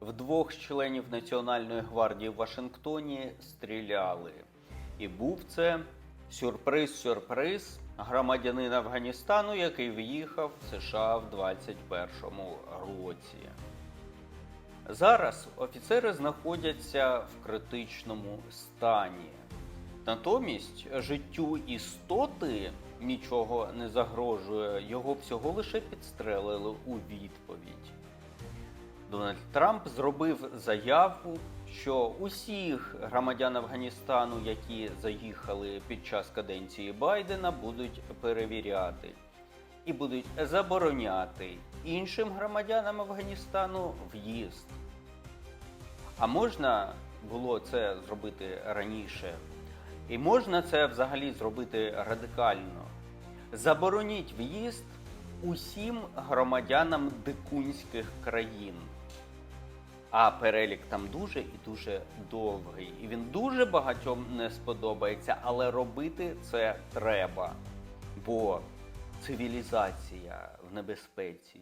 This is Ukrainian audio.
В двох членів Національної гвардії в Вашингтоні стріляли. І був це сюрприз-сюрприз громадянин Афганістану, який в'їхав в США в 21-му році. Зараз офіцери знаходяться в критичному стані. Натомість життю істоти нічого не загрожує, його всього лише підстрелили у відповідь. Дональд Трамп зробив заяву, що усіх громадян Афганістану, які заїхали під час каденції Байдена, будуть перевіряти і будуть забороняти іншим громадянам Афганістану в'їзд. А можна було це зробити раніше? І можна це взагалі зробити радикально. Забороніть в'їзд усім громадянам дикунських країн. А перелік там дуже і дуже довгий. І він дуже багатьом не сподобається, але робити це треба. Бо цивілізація в небезпеці.